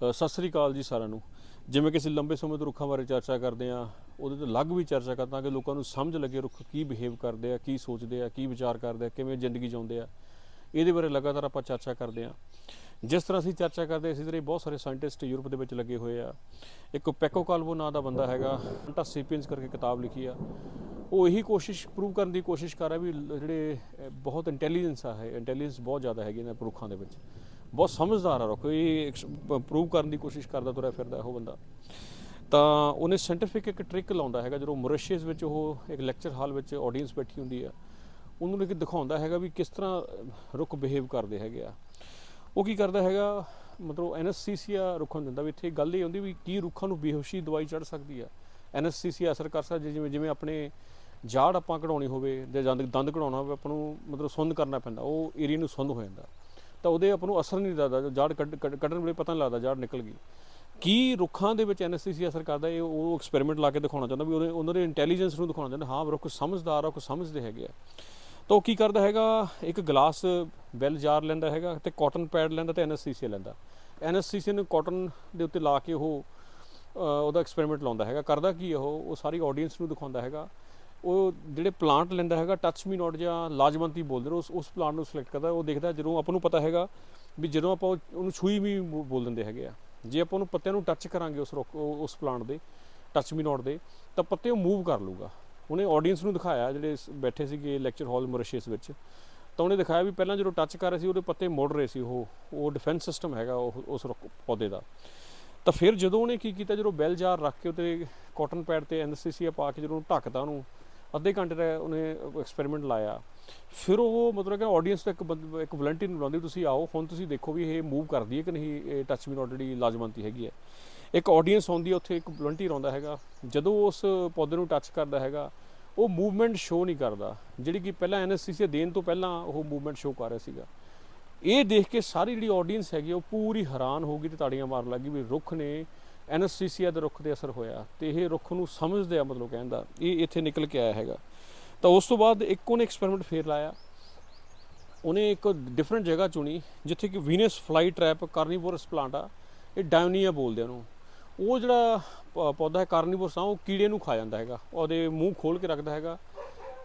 ਸਤਿ ਸ੍ਰੀ ਅਕਾਲ ਜੀ ਸਾਰਿਆਂ ਨੂੰ। ਜਿਵੇਂ ਕਿ ਅਸੀਂ ਲੰਬੇ ਸਮੇਂ ਤੋਂ ਰੁੱਖਾਂ ਬਾਰੇ ਚਰਚਾ ਕਰਦੇ ਆ ਉਹਦੇ ਤੇ ਅਲੱਗ ਵੀ ਚਰਚਾ ਕਰਦਾ ਕਿ ਲੋਕਾਂ ਨੂੰ ਸਮਝ ਲੱਗੇ ਰੁੱਖ ਕੀ ਬਿਹੇਵ ਕਰਦੇ ਆ, ਕੀ ਸੋਚਦੇ ਆ, ਕੀ ਵਿਚਾਰ ਕਰਦੇ ਆ, ਕਿਵੇਂ ਜ਼ਿੰਦਗੀ ਜਿਉਂਦੇ ਆ। ਇਹਦੇ ਬਾਰੇ ਲਗਾਤਾਰ ਆਪਾਂ ਚਰਚਾ ਕਰਦੇ ਆ ਜਿਸ ਤਰ੍ਹਾਂ ਅਸੀਂ ਚਰਚਾ ਕਰਦੇ ਇਸੇ ਤਰ੍ਹਾਂ ਹੀ ਬਹੁਤ ਸਾਰੇ ਸਾਇੰਟਿਸਟ ਯੂਰਪ ਦੇ ਵਿੱਚ ਲੱਗੇ ਹੋਏ ਆ। ਇੱਕ ਪੈਕੋ ਕਾਲਵੋ ਨਾਂ ਦਾ ਬੰਦਾ ਹੈਗਾ ਅੰਟਾ ਸੇਪੀਅੰਸ ਕਰਕੇ ਕਿਤਾਬ ਲਿਖੀ ਆ। ਉਹ ਇਹੀ ਕੋਸ਼ਿਸ਼ ਪ੍ਰੂਵ ਕਰਨ ਦੀ ਕੋਸ਼ਿਸ਼ ਕਰ ਰਿਹਾ ਵੀ ਜਿਹੜੇ ਬਹੁਤ ਇੰਟੈਲੀਜੈਂਸ ਆ ਹੈ ਇੰਟੈਲੀਜੈਂਸ ਬਹੁਤ ਜ਼ਿਆਦਾ ਹੈਗੀ ਇਹਨਾਂ ਰੁੱਖਾਂ ਦੇ ਵਿੱਚ। ਬਹੁਤ ਸਮਝਦਾਰ ਆ ਰੁੱਖ, ਇਹ ਪ੍ਰੂਵ ਕਰਨ ਦੀ ਕੋਸ਼ਿਸ਼ ਕਰਦਾ, ਤੁਰਿਆ ਫਿਰਦਾ ਉਹ ਬੰਦਾ। ਤਾਂ ਉਹਨੇ ਸਾਇੰਟੀਫਿਕ ਇੱਕ ਟ੍ਰਿਕ ਲਾਉਂਦਾ ਹੈਗਾ, ਜਦੋਂ ਮੋਰਿਸ਼ੀਅਸ ਵਿੱਚ ਉਹ ਇੱਕ ਲੈਕਚਰ ਹਾਲ ਵਿੱਚ ਆਡੀਅנס ਬੈਠੀ ਹੁੰਦੀ ਆ, ਉਹਨੂੰ ਇੱਕ ਦਿਖਾਉਂਦਾ ਹੈਗਾ ਵੀ ਕਿਸ ਤਰ੍ਹਾਂ ਰੁੱਖ ਬਿਹੇਵ ਕਰਦੇ ਹੈਗੇ ਆ। ਉਹ ਕੀ ਕਰਦਾ ਹੈਗਾ, ਮਤਲਬ ਐਨਐਸਸੀਸੀਆ ਰੁੱਖਾਂ ਨੂੰ ਦਿੰਦਾ ਵੀ ਇੱਥੇ ਗੱਲ ਇਹ ਹੁੰਦੀ ਵੀ ਕੀ ਰੁੱਖਾਂ ਨੂੰ ਬੇਹੋਸ਼ੀ ਦਵਾਈ ਚੜ ਸਕਦੀ ਆ। ਐਨਐਸਸੀਸੀਆ ਅਸਰ ਕਰ ਸਕਦੀ ਜਿਵੇਂ ਜਿਵੇਂ ਆਪਣੇ ਜਾੜ ਆਪਾਂ ਕਢਾਉਣੀ ਹੋਵੇ ਜਾਂ ਦੰਦ ਕਢਾਉਣਾ ਹੋਵੇ, ਆਪਾਂ ਨੂੰ ਮਤਲਬ ਸੁੰਦ ਕਰਨਾ ਪੈਂਦਾ, ਉਹ ਏਰੀਆ ਨੂੰ ਸੁੰਦ ਹੋ ਜਾਂਦਾ। ਤਾਂ ਉਹਦੇ ਆਪਾਂ ਨੂੰ ਅਸਰ ਨਹੀਂ ਲੱਗਦਾ ਜਾੜ ਕੱਢ ਕੱਢਣ ਵੇਲੇ ਪਤਾ ਨਹੀਂ ਲੱਗਦਾ ਜਾੜ ਨਿਕਲ ਗਈ। ਕੀ ਰੁੱਖਾਂ ਦੇ ਵਿੱਚ ਐਨਐਸਸੀਸੀ ਅਸਰ ਕਰਦਾ, ਇਹ ਉਹ ਐਕਸਪੈਰੀਮੈਂਟ ਲਾ ਕੇ ਦਿਖਾਉਣਾ ਚਾਹੁੰਦਾ ਵੀ ਉਹਨਾਂ ਦੇ ਇੰਟੈਲੀਜੈਂਸ ਨੂੰ ਦਿਖਾਉਣਾ ਚਾਹੁੰਦਾ, ਹਾਂ, ਰੁੱਖ ਸਮਝਦਾਰ ਆ ਕੁਝ ਸਮਝਦੇ ਹੈਗੇ ਆ। ਤਾਂ ਉਹ ਕੀ ਕਰਦਾ ਹੈਗਾ, ਇੱਕ ਗਲਾਸ ਬੈਲ ਜਾਰ ਲੈਂਦਾ ਹੈਗਾ ਤੇ ਕਾਟਨ ਪੈਡ ਲੈਂਦਾ ਤੇ ਐਨਐਸਸੀਸੀ ਲੈਂਦਾ। ਐਨਐਸਸੀਸੀ ਨੂੰ ਕਾਟਨ ਦੇ ਉੱਤੇ ਲਾ ਕੇ ਉਹ ਉਹਦਾ ਐਕਸਪੈਰੀਮੈਂਟ ਲਾਉਂਦਾ ਹੈਗਾ। ਕਰਦਾ ਕੀ ਉਹ? ਉਹ ਸਾਰੀ ਆਡੀਅנס ਨੂੰ ਦਿਖਾਉਂਦਾ ਹੈਗਾ ਉਹ ਜਿਹੜੇ ਪਲਾਂਟ ਲੈਂਦਾ ਹੈਗਾ ਟੱਚ ਮੀ ਨੋਟ ਜਾਂ ਲਾਜਵੰਤੀ ਬੋਲਦੇ ਨੇ, ਉਸ ਉਸ ਪਲਾਂਟ ਨੂੰ ਸਿਲੈਕਟ ਕਰਦਾ, ਉਹ ਦੇਖਦਾ ਜਦੋਂ ਆਪਾਂ ਨੂੰ ਪਤਾ ਹੈਗਾ ਵੀ ਜਦੋਂ ਆਪਾਂ ਉਹ- ਉਹਨੂੰ ਛੂਈ ਵੀ ਬੋਲ ਦਿੰਦੇ ਹੈਗੇ ਆ। ਜੇ ਆਪਾਂ ਉਹਨੂੰ ਪੱਤਿਆਂ ਨੂੰ ਟੱਚ ਕਰਾਂਗੇ ਉਸ ਰੁੱਖ- ਉਸ ਪਲਾਂਟ ਦੇ ਟੱਚ ਮੀ ਨੋਟ ਦੇ, ਤਾਂ ਪੱਤੇ ਉਹ ਮੂਵ ਕਰ ਲੂਗਾ ਉਹਨੇ ਆਡੀਅנס ਨੂੰ ਦਿਖਾਇਆ, ਜਿਹੜੇ ਬੈਠੇ ਸੀਗੇ ਲੈਕਚਰ ਹਾਲ ਮੋਰਿਸ਼ੀਅਸ ਵਿੱਚ, ਤਾਂ ਉਹਨੇ ਦਿਖਾਇਆ ਵੀ ਪਹਿਲਾਂ ਜਦੋਂ ਟੱਚ ਕਰ ਰਹੇ ਸੀ, ਉਹਦੇ ਪੱਤੇ ਮੁੜ ਰਹੇ ਸੀ, ਉਹ ਉਹ ਡਿਫੈਂਸ ਸਿਸਟਮ ਹੈਗਾ ਉਹ, ਉਸ ਰੁੱਖ ਪੌਦੇ ਦਾ। ਤਾਂ ਫਿਰ ਜਦੋਂ ਉਹਨੇ ਕੀ ਕੀਤਾ, ਜਦੋਂ ਬੈਲ ਜਾਰ ਰੱਖ ਕੇ ਉਤੇ ਕਾਟਨ ਪੈਡ ਤੇ ਐਨਐਸਸੀਸੀ ਪਾ ਕੇ ਜਦੋਂ ਢੱਕਦਾ ਉਹਨੂੰ ਅੱਧੇ ਘੰਟੇ ਦਾ ਉਹਨੇ ਐਕਸਪੈਰੀਮੈਂਟ ਲਾਇਆ। ਫਿਰ ਉਹ ਮਤਲਬ ਕਿ ਆਡੀਅੰਸ ਦਾ ਇੱਕ ਇੱਕ ਵਲੰਟੀਅਰ ਨੂੰ ਬੁਲਾਉਂਦੀ, ਤੁਸੀਂ ਆਓ, ਹੁਣ ਤੁਸੀਂ ਦੇਖੋ ਵੀ ਇਹ ਮੂਵ ਕਰਦੀ ਹੈ ਕਿ ਨਹੀਂ, ਇਹ ਟੱਚ ਮੀ ਆਲਰੇਡੀ ਲਾਜ਼ਮੰਤੀ ਹੈਗੀ ਹੈ। ਇੱਕ ਆਡੀਅנס ਆਉਂਦੀ ਹੈ, ਉੱਥੇ ਇੱਕ ਵਲੰਟੀਅਰ ਆਉਂਦਾ ਹੈਗਾ। ਜਦੋਂ ਉਸ ਪੌਦੇ ਨੂੰ ਟੱਚ ਕਰਦਾ ਹੈਗਾ, ਉਹ ਮੂਵਮੈਂਟ ਸ਼ੋ ਨਹੀਂ ਕਰਦਾ। ਜਿਹੜੀ ਕਿ ਪਹਿਲਾਂ ਐਨਐਸਸੀਸੀ ਦੇਣ ਤੋਂ ਪਹਿਲਾਂ ਉਹ ਮੂਵਮੈਂਟ ਸ਼ੋ ਕਰ ਰਿਹਾ ਸੀਗਾ। ਇਹ ਦੇਖ ਕੇ ਸਾਰੀ ਜਿਹੜੀ ਆਡੀਅנס ਹੈਗੀ ਉਹ ਪੂਰੀ ਹੈਰਾਨ ਹੋ ਗਈ ਤੇ ਤਾੜੀਆਂ ਮਾਰਨ ਲੱਗੀ ਵੀ ਰੁੱਖ ਨੇ ਐਨਐਸਸੀਸੀਆ ਦੇ ਰੁੱਖ ਤੇ ਅਸਰ ਹੋਇਆ ਤੇ ਇਹ ਰੁੱਖ ਨੂੰ ਸਮਝਦੇ ਆ ਮਤਲਬ ਕਹਿੰਦਾ ਇਹ ਇੱਥੇ ਨਿਕਲ ਕੇ ਆਇਆ ਹੈਗਾ। ਤਾਂ ਉਸ ਤੋਂ ਬਾਅਦ ਇੱਕ ਉਹਨੇ ਐਕਸਪੈਰੀਮੈਂਟ ਫੇਰ ਲਾਇਆ। ਉਹਨੇ ਇੱਕ ਡਿਫਰੈਂਟ ਜਗ੍ਹਾ ਚੁਣੀ, ਜਿੱਥੇ ਕਿ Venus fly trap carnivorous plant ਆ, ਇਹ ਡਾਇਓਨੀਆ ਬੋਲਦੇ ਆ ਉਹਨੂੰ। ਉਹ ਜਿਹੜਾ ਪੌਦਾ ਹੈ ਕਾਰਨੀਵੋਰਸ ਆ, ਉਹ ਕੀੜੇ ਨੂੰ ਖਾ ਜਾਂਦਾ ਹੈਗਾ। ਉਹਦੇ ਮੂੰਹ ਖੋਲ ਕੇ ਰੱਖਦਾ ਹੈਗਾ।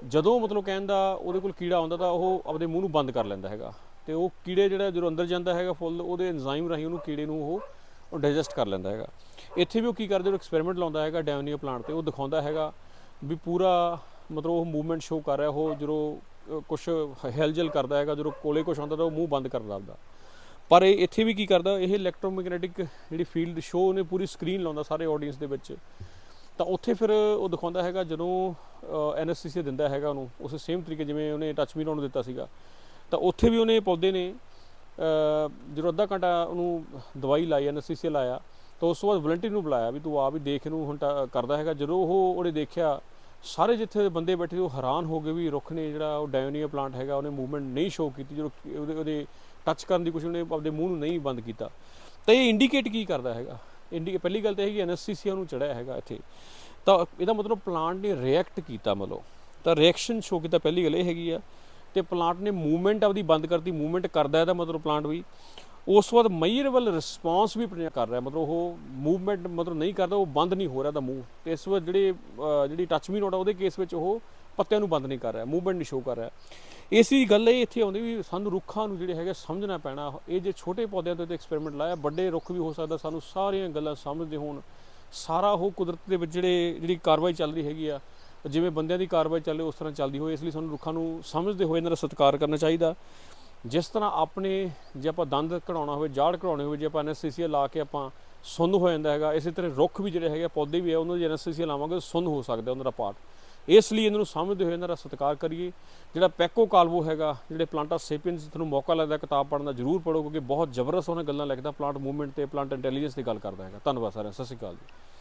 ਜਦੋਂ ਮਤਲਬ ਕਹਿੰਦਾ ਉਹਦੇ ਕੋਲ ਕੀੜਾ ਆਉਂਦਾ ਤਾਂ ਉਹ ਆਪਣੇ ਮੂੰਹ ਨੂੰ ਬੰਦ ਕਰ ਲੈਂਦਾ ਹੈਗਾ। ਤੇ ਉਹ ਕੀੜੇ ਜਿਹੜਾ ਜਦੋਂ ਅੰਦਰ ਜਾਂਦਾ ਹੈਗਾ ਫੁੱਲ, ਉਹਦੇ ਐਂਜ਼ਾਈਮ ਰਾਹੀਂ ਉਹਨੂੰ ਕੀੜੇ ਨੂੰ ਉਹ ਉਹ ਡਾਈਜੈਸਟ ਕਰ ਲੈਂਦਾ ਹੈਗਾ। ਇੱਥੇ ਵੀ ਉਹ ਕੀ ਕਰਦੇ, ਉਹ ਐਕਸਪੈਰੀਮੈਂਟ ਲਾਉਂਦਾ ਹੈਗਾ ਡਾਇਓਨੀਆ ਪਲਾਂਟ ਤੇ। ਉਹ ਦਿਖਾਉਂਦਾ ਹੈਗਾ ਵੀ ਪੂਰਾ ਮਤਲਬ ਉਹ ਮੂਵਮੈਂਟ ਸ਼ੋ ਕਰ ਰਿਹਾ, ਉਹ ਜਦੋਂ ਕੁਝ ਹਿਲਜਲ ਕਰਦਾ ਹੈਗਾ, ਜਦੋਂ ਕੋਲੇ ਕੁਝ ਆਉਂਦਾ ਤਾਂ ਉਹ ਮੂੰਹ ਬੰਦ ਕਰਨ ਲੱਗਦਾ ਪਰ ਇਹ ਇੱਥੇ ਵੀ ਕੀ ਕਰਦਾ, ਇਹ ਇਲੈਕਟ੍ਰੋਮੈਗਨੈਟਿਕ ਜਿਹੜੀ ਫੀਲਡ ਸ਼ੋ ਨੇ, ਪੂਰੀ ਸਕਰੀਨ ਲਾਉਂਦਾ ਸਾਰੇ ਆਡੀਅנס ਦੇ ਵਿੱਚ। ਤਾਂ ਉੱਥੇ ਫਿਰ ਉਹ ਦਿਖਾਉਂਦਾ ਹੈਗਾ, ਜਦੋਂ ਐਨਐਸਸੀਸੀ ਦਿੰਦਾ ਹੈਗਾ ਉਹਨੂੰ, ਉਸੇ ਸੇਮ ਤਰੀਕੇ ਜਿਵੇਂ ਉਹਨੇ ਟੱਚ ਮੀ ਨੂੰ ਦਿੱਤਾ ਸੀਗਾ। ਤਾਂ ਉੱਥੇ ਵੀ ਉਹਨੇ ਪੌਦੇ ਨੇ ਜਦੋਂ ਅੱਧਾ ਘੰਟਾ ਉਹਨੂੰ ਦਵਾਈ ਲਾਈ ਐਨਐਸਸੀਸੀ ਲਾਇਆ, ਤਾਂ ਉਸ ਤੋਂ ਬਾਅਦ ਵਲੰਟੀਅਰ ਨੂੰ ਬੁਲਾਇਆ ਵੀ ਤੂੰ ਆ ਵੀ ਦੇਖ ਇਹਨੂੰ ਹੁਣ ਤਾਂ ਕਰਦਾ ਹੈਗਾ। ਜਦੋਂ ਉਹ ਉਹਨੇ ਦੇਖਿਆ, ਸਾਰੇ ਜਿੱਥੇ ਬੰਦੇ ਬੈਠੇ ਉਹ ਹੈਰਾਨ ਹੋ ਗਏ ਵੀ ਰੁੱਖ ਨੇ ਜਿਹੜਾ ਉਹ ਡਾਇਓਨੀਆ ਪਲਾਂਟ ਹੈਗਾ, ਉਹਨੇ ਮੂਵਮੈਂਟ ਨਹੀਂ ਸ਼ੋ ਕੀਤੀ, ਜਦੋਂ ਉਹਦੇ ਉਹਦੇ ਟੱਚ ਕਰਨ ਦੀ ਕੁਛ ਉਹਨੇ ਆਪਦੇ ਮੂੰਹ ਨੂੰ ਨਹੀਂ ਬੰਦ ਕੀਤਾ। ਤਾਂ ਇਹ ਇੰਡੀਕੇਟ ਕੀ ਕਰਦਾ ਹੈਗਾ? ਇੰਡੀ, ਪਹਿਲੀ ਗੱਲ ਤਾਂ ਇਹ ਹੈ ਕਿ ਐਨਐਸਸੀਸੀਆ ਨੂੰ ਚੜਿਆ ਹੈਗਾ ਇੱਥੇ। ਤਾਂ ਇਹਦਾ ਮਤਲਬ ਪਲਾਂਟ ਨੇ ਰਿਐਕਟ ਕੀਤਾ ਮਤਲਬ। ਤਾਂ ਰਿਐਕਸ਼ਨ ਸ਼ੋ ਕੀਤਾ, ਪਹਿਲੀ ਗੱਲ ਇਹ ਹੈਗੀ ਆ ਤੇ ਪਲਾਂਟ ਨੇ ਮੂਵਮੈਂਟ ਆਪਦੀ ਬੰਦ ਕਰਤੀ ਮੂਵਮੈਂਟ ਕਰਦਾ ਇਹਦਾ ਮਤਲਬ ਪਲਾਂਟ ਵੀ। ਉਸ ਤੋਂ ਬਾਅਦ ਮੇਜਰੇਬਲ ਰਿਸਪੌਂਸ ਵੀ ਕਰ ਰਿਹਾ, ਮਤਲਬ ਉਹ ਮੂਵਮੈਂਟ ਮਤਲਬ ਨਹੀਂ ਕਰਦਾ, ਉਹ ਬੰਦ ਨਹੀਂ ਹੋ ਰਿਹਾ ਦਾ ਮੂਵ ਤੇ ਇਸ ਵਾਰ ਜਿਹੜੇ ਜਿਹੜੀ ਟੱਚ ਮੀ ਨੋਟ ਆ, ਉਹਦੇ ਕੇਸ ਵਿੱਚ ਉਹ ਪੱਤਿਆਂ ਨੂੰ ਬੰਦ ਨਹੀਂ ਕਰ ਰਿਹਾ ਮੂਵਮੈਂਟ ਨਹੀਂ ਸ਼ੋ ਕਰ ਰਿਹਾ। ਇਸੀ ਗੱਲ ਇਹ ਇੱਥੇ ਆਉਂਦੀ ਵੀ ਸਾਨੂੰ ਰੁੱਖਾਂ ਨੂੰ ਜਿਹੜੇ ਹੈਗੇ ਸਮਝਣਾ ਪੈਣਾ। ਇਹ ਜੇ ਛੋਟੇ ਪੌਦਿਆਂ ਤੇ ਐਕਸਪੈਰੀਮੈਂਟ ਲਾਇਆ, ਵੱਡੇ ਰੁੱਖ ਵੀ ਹੋ ਸਕਦਾ, ਸਾਨੂੰ ਸਾਰੀਆਂ ਗੱਲਾਂ ਸਮਝਦੇ ਹੋਣ। ਸਾਰਾ ਉਹ ਕੁਦਰਤ ਦੇ ਵਿੱਚ ਜਿਹੜੇ, ਜਿਹੜੀ ਕਾਰਵਾਈ ਚੱਲ ਰਹੀ ਹੈਗੀ ਆ ਜਿਵੇਂ ਬੰਦਿਆਂ ਦੀ ਕਾਰਵਾਈ ਚੱਲੇ ਉਸ ਤਰ੍ਹਾਂ ਚੱਲਦੀ ਹੋਏ ਇਸ ਲਈ ਸਾਨੂੰ ਰੁੱਖਾਂ ਨੂੰ ਸਮਝਦੇ ਹੋਏ ਇਹਨਾਂ ਦਾ ਸਤਿਕਾਰ ਕਰਨਾ ਚਾਹੀਦਾ। ਜਿਸ ਤਰ੍ਹਾਂ ਆਪਣੇ, ਜੇ ਆਪਾਂ ਦੰਦ ਕਢਾਉਣਾ ਹੋਵੇ, ਜਾੜ ਕਢਾਉਣੇ ਹੋਵੇ, ਜੇ ਆਪਾਂ ਐਨਐਸਸੀਸੀ ਲਾ ਕੇ ਆਪਾਂ ਸੁੰਨ ਹੋ ਜਾਂਦਾ ਹੈਗਾ, ਇਸੇ ਤਰ੍ਹਾਂ ਰੁੱਖ ਵੀ ਜਿਹੜੇ ਹੈਗੇ ਪੌਦੇ ਵੀ ਆ, ਉਹਨਾਂ ਦੀ ਐਨਐਸਸੀਸੀ ਲਾਵਾਂਗੇ ਤਾਂ ਸੁੰਨ ਹੋ ਸਕਦਾ ਉਹਨਾਂ ਦਾ ਪਾਰਟ ਇਸ ਲਈ ਇਹਨਾਂ ਨੂੰ ਸਮਝਦੇ ਹੋਏ ਇਹਨਾਂ ਦਾ ਸਤਿਕਾਰ ਕਰੀਏ। ਜਿਹੜਾ ਪੈਕੋ ਕਾਲਵੋ ਹੈਗਾ, ਜਿਹੜੇ ਪਲਾਂਟਾ ਸੇਪੀਅਨਸ ਤੁਹਾਨੂੰ ਮੌਕਾ ਲੱਗਦਾ, ਕਿਤਾਬ ਪੜ੍ਹਨ ਦਾ ਜ਼ਰੂਰ ਪੜ੍ਹੋ, ਕਿਉਂਕਿ ਬਹੁਤ ਜ਼ਬਰਦਸਤ ਉਹਨਾਂ ਗੱਲਾਂ ਲਿਖਦਾ, ਪਲਾਂਟ ਮੂਵਮੈਂਟ ਤੇ, ਪਲਾਂਟ ਇੰਟੈਲੀਜੈਂਸ ਦੀ ਗੱਲ ਕਰਦਾ ਹੈਗਾ। ਧੰਨਵਾਦ ਸਾਰਿਆਂ ਸਤਿ ਸ਼੍ਰੀ ਅਕਾਲ ਜੀ।